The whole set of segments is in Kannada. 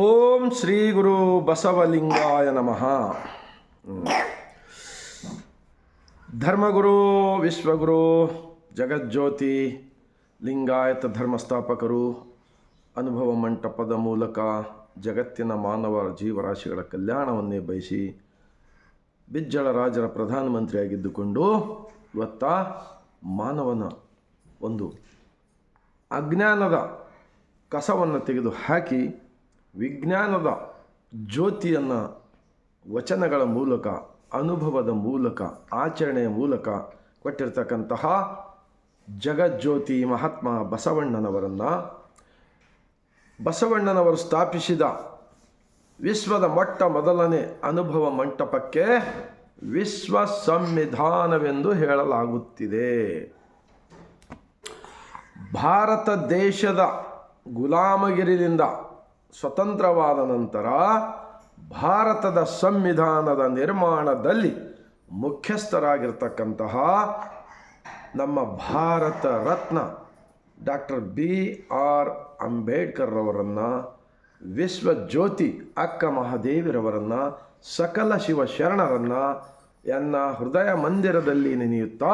ಓಂ ಶ್ರೀ ಗುರು ಬಸವಲಿಂಗಾಯ ನಮಃ. ಧರ್ಮಗುರು ವಿಶ್ವಗುರು ಜಗಜ್ಯೋತಿ ಲಿಂಗಾಯತ ಧರ್ಮಸ್ಥಾಪಕರು ಅನುಭವ ಮಂಟಪದ ಮೂಲಕ ಜಗತ್ತಿನ ಮಾನವ ಜೀವರಾಶಿಗಳ ಕಲ್ಯಾಣವನ್ನೇ ಬಯಸಿ ಬಿಜ್ಜಳ ರಾಜರ ಪ್ರಧಾನಮಂತ್ರಿಯಾಗಿದ್ದುಕೊಂಡು ಇವತ್ತ ಮಾನವನ ಒಂದು ಅಜ್ಞಾನದ ಕಸವನ್ನು ತೆಗೆದು ಹಾಕಿ ವಿಜ್ಞಾನದ ಜ್ಯೋತಿಯನ್ನು ವಚನಗಳ ಮೂಲಕ, ಅನುಭವದ ಮೂಲಕ, ಆಚರಣೆಯ ಮೂಲಕ ಕೊಟ್ಟಿರ್ತಕ್ಕಂತಹ ಜಗಜ್ಯೋತಿ ಮಹಾತ್ಮ ಬಸವಣ್ಣನವರನ್ನು, ಬಸವಣ್ಣನವರು ಸ್ಥಾಪಿಸಿದ ವಿಶ್ವದ ಮೊಟ್ಟ ಮೊದಲನೇ ಅನುಭವ ಮಂಟಪಕ್ಕೆ ವಿಶ್ವ ಸಂವಿಧಾನವೆಂದು ಹೇಳಲಾಗುತ್ತಿದೆ. ಭಾರತ ದೇಶದ ಗುಲಾಮಗಿರಿಯಿಂದ ಸ್ವತಂತ್ರವಾದ ನಂತರ ಭಾರತದ ಸಂವಿಧಾನದ ನಿರ್ಮಾಣದಲ್ಲಿ ಮುಖ್ಯಸ್ಥರಾಗಿರ್ತಕ್ಕಂತಹ ನಮ್ಮ Bharat Ratna doctor B R Ambedkar ಅವರನ್ನು ವಿಶ್ವಜ್ಯೋತಿ ಅಕ್ಕ ಮಹಾದೇವಿರವರನ್ನು, ಸಕಲ ಶಿವ ಶರಣರನ್ನು ಎನ್ನ ಹೃದಯ ಮಂದಿರದಲ್ಲಿ ನೆನೆಯುತ್ತಾ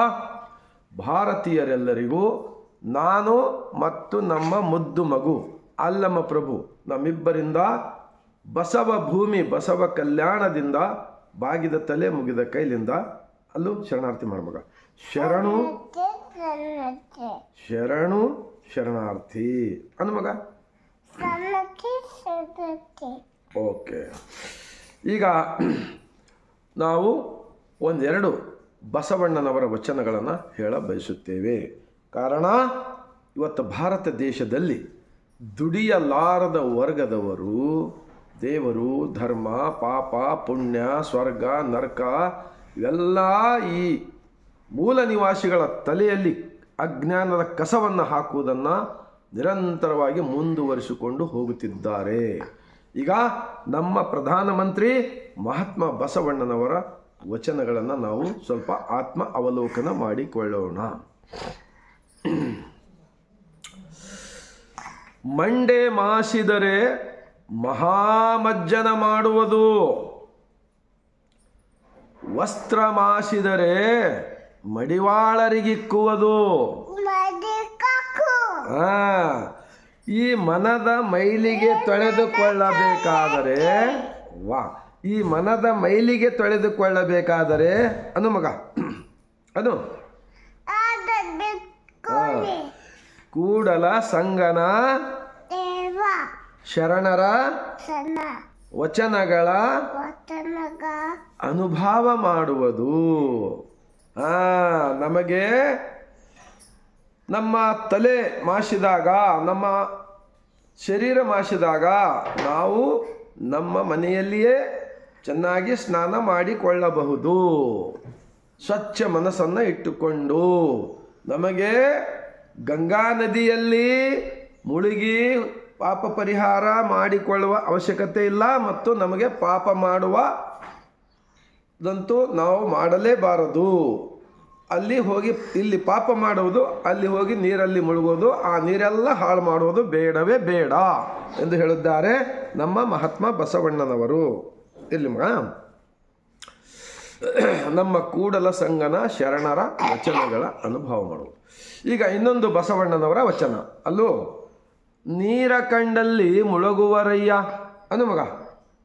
ಭಾರತೀಯರೆಲ್ಲರಿಗೂ ನಾನು ಮತ್ತು ನಮ್ಮ ಮುದ್ದು ಮಗು ಅಲ್ಲಮ್ಮ ಪ್ರಭು ನಮ್ಮಿಬ್ಬರಿಂದ ಬಸವ ಭೂಮಿ ಬಸವ ಕಲ್ಯಾಣದಿಂದ ಬಾಗಿದ ತಲೆ ಮುಗಿದ ಕೈಲಿಂದ ಅಲ್ಲೂ ಶರಣಾರ್ಥಿ ಮಾಡುವಾಗ ಶರಣು ಶರಣು ಶರಣಾರ್ಥಿ ಅನ್ನು ಮಗ. ಸಣ್ಣಕ್ಕೆ ಸಣ್ಣಕ್ಕೆ ಓಕೆ. ಈಗ ನಾವು ಒಂದೆರಡು ಬಸವಣ್ಣನವರ ವಚನಗಳನ್ನು ಹೇಳ ಬಯಸುತ್ತೇವೆ. ಕಾರಣ, ಇವತ್ತು ಭಾರತ ದೇಶದಲ್ಲಿ ದುಡಿಯಲಾರದ ವರ್ಗದವರು ದೇವರು, ಧರ್ಮ, ಪಾಪ, ಪುಣ್ಯ, ಸ್ವರ್ಗ, ನರಕ, ಇವೆಲ್ಲ ಈ ಮೂಲ ನಿವಾಸಿಗಳ ತಲೆಯಲ್ಲಿ ಅಜ್ಞಾನದ ಕಸವನ್ನು ಹಾಕುವುದನ್ನು ನಿರಂತರವಾಗಿ ಮುಂದುವರಿಸಿಕೊಂಡು ಹೋಗುತ್ತಿದ್ದಾರೆ. ಈಗ ನಮ್ಮ ಪ್ರಧಾನಮಂತ್ರಿ ಮಹಾತ್ಮ ಬಸವಣ್ಣನವರ ವಚನಗಳನ್ನು ನಾವು ಸ್ವಲ್ಪ ಆತ್ಮ ಅವಲೋಕನ ಮಾಡಿಕೊಳ್ಳೋಣ. ಮಂಡೆ ಮಾಸಿದರೆ ಮಹಾಮಜ್ಜನ ಮಾಡುವುದು. ವಸ್ತ್ರ ಮಾಸಿದರೆ ಮಡಿವಾಳರಿಗಿಕ್ಕುವುದು. ಈ ಮನದ ಮೈಲಿಗೆ ತೊಳೆದುಕೊಳ್ಳಬೇಕಾದರೆ, ವಾ, ಈ ಮನದ ಮೈಲಿಗೆ ತೊಳೆದುಕೊಳ್ಳಬೇಕಾದರೆ, ಅನು ಮಗ, ಅನು ಆದ ಬಿಟ್ಕೊಳ್ಳಿ ಕೂಡಲ ಸಂಗನ ಶರಣರ ವಚನಗಳ ಅನುಭವ ಮಾಡುವುದು. ಆ ನಮಗೆ ನಮ್ಮ ತಲೆ ಮಾಸಿದಾಗ ನಮ್ಮ ಶರೀರ ಮಾಸಿದಾಗ ನಾವು ನಮ್ಮ ಮನೆಯಲ್ಲಿಯೇ ಚೆನ್ನಾಗಿ ಸ್ನಾನ ಮಾಡಿಕೊಳ್ಳಬಹುದು. ಸ್ವಚ್ಛ ಮನಸ್ಸನ್ನು ಇಟ್ಟುಕೊಂಡು ನಮಗೆ ಗಂಗಾ ನದಿಯಲ್ಲಿ ಮುಳುಗಿ ಪಾಪ ಪರಿಹಾರ ಮಾಡಿಕೊಳ್ಳುವ ಅವಶ್ಯಕತೆ ಇಲ್ಲ ಮತ್ತು ನಮಗೆ ಪಾಪ ಮಾಡುವ ದಂತೂ ನಾವು ಮಾಡಲೇಬಾರದು. ಅಲ್ಲಿ ಹೋಗಿ, ಇಲ್ಲಿ ಪಾಪ ಮಾಡುವುದು, ಅಲ್ಲಿ ಹೋಗಿ ನೀರಲ್ಲಿ ಮುಳುಗೋದು ಆ ನೀರೆಲ್ಲ ಹಾಳು ಮಾಡುವುದು ಬೇಡವೇ ಬೇಡ ಎಂದು ಹೇಳಿದ್ದಾರೆ ನಮ್ಮ ಮಹಾತ್ಮ ಬಸವಣ್ಣನವರು. ಇಲ್ಲಿ ಮಗ. ನಮ್ಮ ಕೂಡಲ ಸಂಗನ ಶರಣರ ವಚನಗಳ ಅನುಭವ ಮಾಡುವುದು. ಈಗ ಇನ್ನೊಂದು ಬಸವಣ್ಣನವರ ವಚನ. ಅಲ್ಲೂ, ನೀರ ಕಂಡಲ್ಲಿ ಮುಳುಗುವರಯ್ಯ. ಅನು ಮಗ,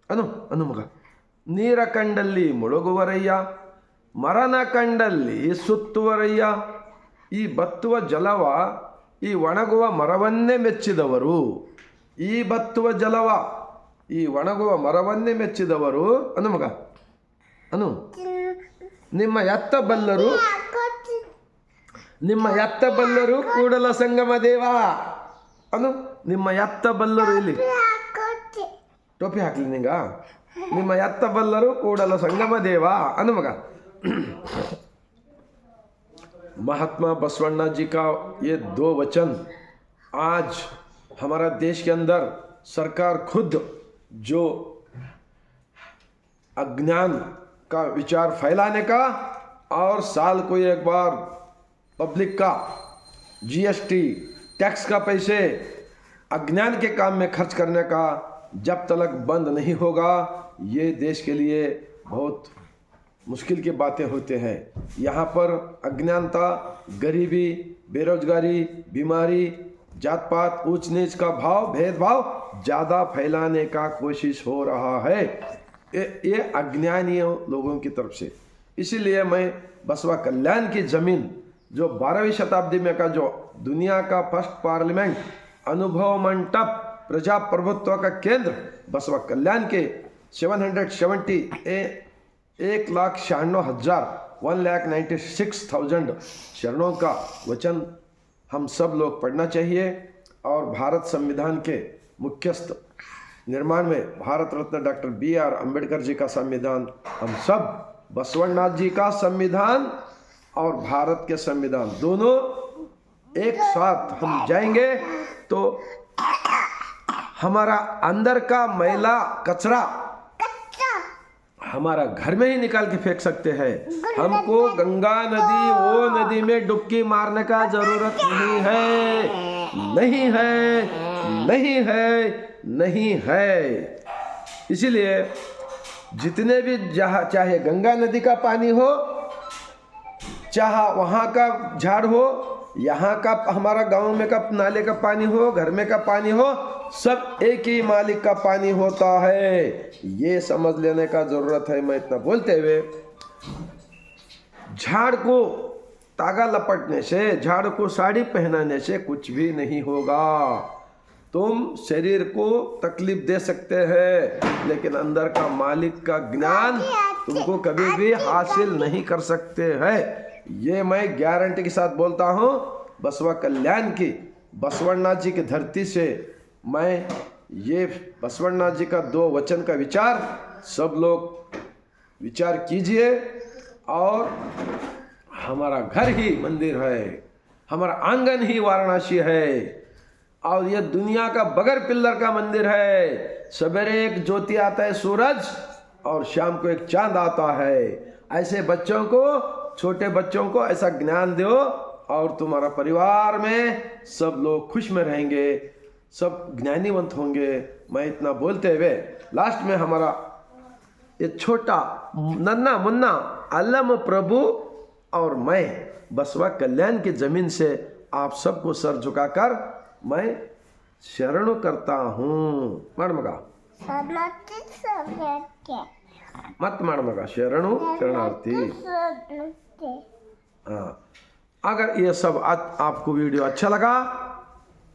ಅನು ಅನುಮಗ ನೀರ ಕಂಡಲ್ಲಿ ಮುಳುಗುವರಯ್ಯ, ಮರನ ಕಂಡಲ್ಲಿ ಸುತ್ತುವರಯ್ಯ. ಈ ಬತ್ತುವ ಜಲವ, ಈ ಒಣಗುವ ಮರವನ್ನೇ ಮೆಚ್ಚಿದವರು. ಈ ಬತ್ತುವ ಜಲವ, ಈ ಒಣಗುವ ಮರವನ್ನೇ ಮೆಚ್ಚಿದವರು. ಅನು ಮಗ ಅನು ನಿಮ್ಮ ಎತ್ತ ಬಲ್ಲರು ಹಾಕೋತಿ ನಿಮ್ಮ ಎತ್ತ ಬಲ್ಲರು ಕೂಡಲ ಸಂಗಮ ದೇವ ಅನು ನಿಮ್ಮ ಎತ್ತ ಬಲ್ಲರು ಇಲ್ಲಿ ಹಾಕೋತಿ टोपी ಹಾಕ್ಲಿ ನಿಂಗ ನಿಮ್ಮ ಎತ್ತ ಬಲ್ಲರು ಕೂಡಲ ಸಂಗಮ ದೇವ ಅನು ಮಗ महात्मा बसवन्ना जी का ये दो वचन आज हमारा देश के अंदर सरकार खुद जो अज्ञान का विचार फैलाने का और साल को एक बार पब्लिक का जीएसटी टैक्स का पैसे अज्ञान के काम में खर्च करने का जब तक बंद नहीं होगा, ये देश के लिए बहुत मुश्किल की बातें होते हैं। यहाँ पर अज्ञानता, गरीबी, बेरोजगारी, बीमारी जात पात ऊंच नीच का भाव, भेदभाव ज़्यादा फैलाने का कोशिश हो रहा है। ये अज्ञानीय लोगों की तरफ़ से। इसीलिए मैं बसवा कल्याण की ज़मीन, जो बारहवीं शताब्दी में का जो दुनिया का फ़र्स्ट पार्लियामेंट अनुभव मंडप, प्रजा प्रभुत्व का केंद्र, बसवा कल्याण के 770 ए, एक लाख छियानवे हज़ार one lakh ninety six thousand शरणों का वचन हम सब लोग पढ़ना चाहिए और भारत संविधान के मुख्यस्थ निर्माण में Bharat Ratna doctor B R Ambedkar ji का संविधान हम सब बसवनाथ जी का संविधान और भारत के संविधान दोनों एक साथ हम जाएँगे तो हमारा अंदर का मैला कचरा हमारा घर में ही निकाल के फेंक सकते हैं। हमको गंगा नदी वो नदी में डुबकी मारने का ज़रूरत नहीं है। नहीं है नहीं है। नहीं है। इसीलिए जितने भी जहाँ, चाहे गंगा नदी का पानी हो, चाहे वहाँ का झाड़ हो, यहाँ का हमारा गाँव में का नाले का पानी हो, घर में का पानी हो, सब एक ही मालिक का पानी होता है। ये समझ लेने का ज़रूरत है मैं इतना बोलते हुए। झाड़ को तागा लपटने से, झाड़ को साड़ी पहनाने से कुछ भी नहीं होगा। तुम शरीर को तकलीफ़ दे सकते हैं लेकिन अंदर का मालिक का ज्ञान तुमको कभी भी हासिल नहीं कर सकते हैं। ये मैं गारंटी के साथ बोलता हूँ बसवा कल्याण की बसवन्नाथ जी की धरती से मैं ये बसवन्नाथ जी का दो वचन का विचार सब लोग विचार कीजिए और हमारा घर ही मंदिर है हमारा आँगन ही वाराणसी है। और ये दुनिया का बगर पिल्लर का मंदिर है। सवेरे एक ज्योति आता है सूरज और शाम को एक चाँद आता है। ऐसे बच्चों को, छोटे बच्चों को ऐसा ज्ञान दो और तुम्हारा परिवार में सब लोग खुश में रहेंगे, सब ज्ञानीवंत होंगे। मैं इतना बोलते हुए लास्ट में हमारा ये छोटा नन्ना मुन्ना अलम प्रभु और मैं बसवा कल्याण की ज़मीन से आप सबको सर झुकाकर मैं शरण करता हूँ। मणमगा मत मणमगा शरण शरणार्थी। हाँ। अगर ये सब आ, आपको वीडियो अच्छा लगा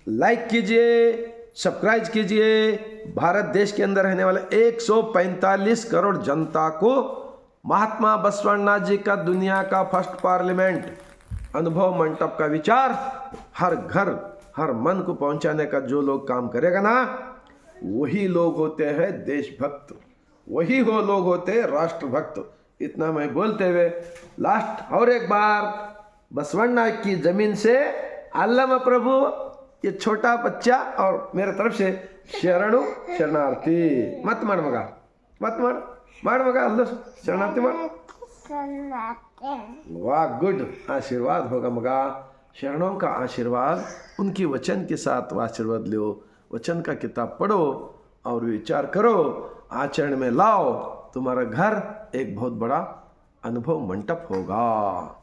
लाइक कीजिए सब्सक्राइब कीजिए। भारत देश के अंदर रहने वाले 145 करोड़ जनता को महात्मा बसवण्णा जी का दुनिया का फ़र्स्ट पार्लियामेंट अनुभव मंडप का विचार हर घर हर मन को पहुंचाने का जो लोग काम करेगा ना वही लोग होते हैं देशभक्त वही हो लोग होते हैं राष्ट्रभक्त इतना मैं बोलते हुए लास्ट और एक बार बसवन्ना की जमीन से अल्लामा प्रभु ये छोटा बच्चा और मेरे तरफ से शरणु शरणार्थी मत मार मगा मत मार मार मगा अल्लाह शरणार्थी मार ಸನ್ನತಿ वाह गुड आशीर्वाद होगा मगा शरणों का आशीर्वाद, उनकी वचन के साथ आशीर्वाद लो। वचन का किताब पढ़ो और विचार करो, आचरण में लाओ, तुम्हारा घर एक बहुत बड़ा अनुभव मंडप होगा।